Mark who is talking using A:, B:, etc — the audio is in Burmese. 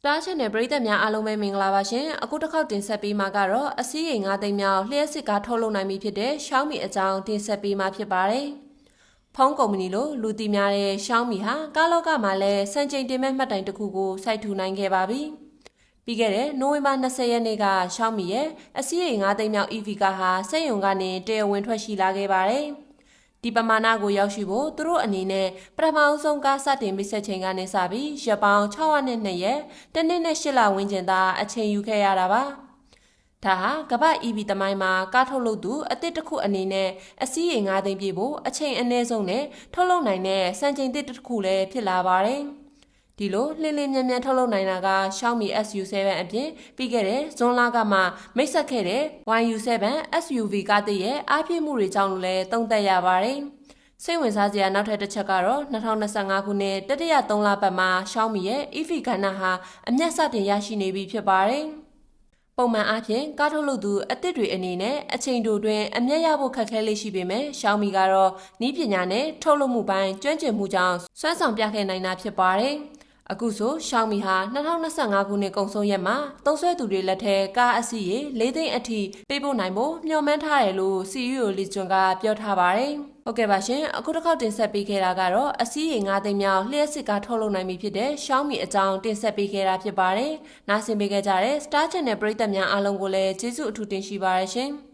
A: Star Channel ပရိသတ်များအားလုံးပဲမင်္ဂလာပါရှင်အခုတစ်ခေါက်တင်ဆက်ပေးမှာကတော့အစည်းအဝေး9သိန်းမြောက်လျှက်စစ်ကားထုတ်လုပ်နိုင်ပြီဖြစ်တဲ့ Xiaomi အကြောင်းတင်ဆက်ပေးမှာဖြစ်ပါတယ်ဖုန်းကုမ္ပဏီလိုလူသိများတဲ့ Xiaomi ဟာကားလောကမှာလည်းစံချိန်တင်မဲ့မှတ်တိုင်တစ်ခုကိုစိုက်ထူနိုင်ခဲ့ပါပြီပြီးခဲ့တဲ့နိုဝင်ဘာ20ရက်နေ့က Xiaomi ရဲ့အစည်းအဝေး9သိန်းမြောက် EV ကားဟာစက်ရုံကနေတရားဝင်ထွက်ရှိလာခဲ့ပါတယ် ဒီပမာဏကိုရောက်ရှိဖို့သူတို့အနေနဲ့ပထမအဆုံးကားစတင်မိတ်ဆက်ချိန်ကနေစပြီးရက်ပေါင်း602ရက်တစ်နှစ်နဲ့8လဝန်းကျင်သာအချိန်ယူခဲ့ရတာပါဒါဟာကမ္ဘာ EV တမိုင်းမှာကားထုတ်လုပ်သူအသစ်တစ်ခုအနေနဲ့အစည်းအဝေး9သိန်းပြည့်ဖို့အချိန်အနည်းဆုံးနဲ့ထုတ်လုပ်နိုင်တဲ့စံချိန်သစ်တစ်ခုလည်းဖြစ်လာပါတယ် ဒီလိုလှင်းလင်းမြန်မြန်ထုတ်လုပ်နိုင်တာက Xiaomi SU7 အပြင်ပြီးခဲ့တဲ့ဇွန်လကမှမိတ်ဆက်ခဲ့တဲ့ YU7 SUV ကားတည်းရဲ့အားပြည့်မှုတွေကြောင့်လည်းသုံးသပ်ရပါတယ်။စိတ်ဝင်စားစရာနောက်ထပ်တစ်ချက်ကတော့2025ခုနှစ်တတိယ3လပတ်မှာ Xiaomi ရဲ့ EV ကဏ္ဍဟာအမျက်စတင်ရရှိနေပြီဖြစ်ပါတယ်။ပုံမှန်အားဖြင့်ကားထုတ်လုပ်သူအသစ်တွေအနေနဲ့အချိန်တိုတွင်အမျက်ရဖို့ခက်ခဲလေးရှိပေမဲ့ Xiaomi ကတော့ဤပညာနဲ့ထုတ်လုပ်မှုပိုင်းကျွမ်းကျင်မှုကြောင့်စွမ်းဆောင်ပြခဲ့နိုင်တာဖြစ်ပါတယ်။ အခုဆို Xiaomi ဟာ2025ခုနှစ်ကုန်ဆုံးရက်မှာသုံးဆွဲသူတွေလက်ထဲကားအစီးရေ၄သိန်းအထိပေးပို့နိုင်ဖို့မျှော်မှန်းထားတယ်လို့ CEO လီဂျွန်ကပြောထားပါတယ်။ဟုတ်ကဲ့ပါရှင်အခုတစ်ခေါက်တင်ဆက်ပေးခဲ့တာကတော့အစီးရေ9သိန်းမြောက်လျှက်စစ်ကားထုတ်လုပ်နိုင်ပြီဖြစ်တဲ့ Xiaomi အကြောင်းတင်ဆက်ပေးခဲ့တာဖြစ်ပါတယ်။နားဆင်ပေးခဲ့ကြတဲ့ Star Channel ပရိသတ်များအားလုံးကိုလည်းကျေးဇူးအထူးတင်ရှိပါတယ်ရှင်။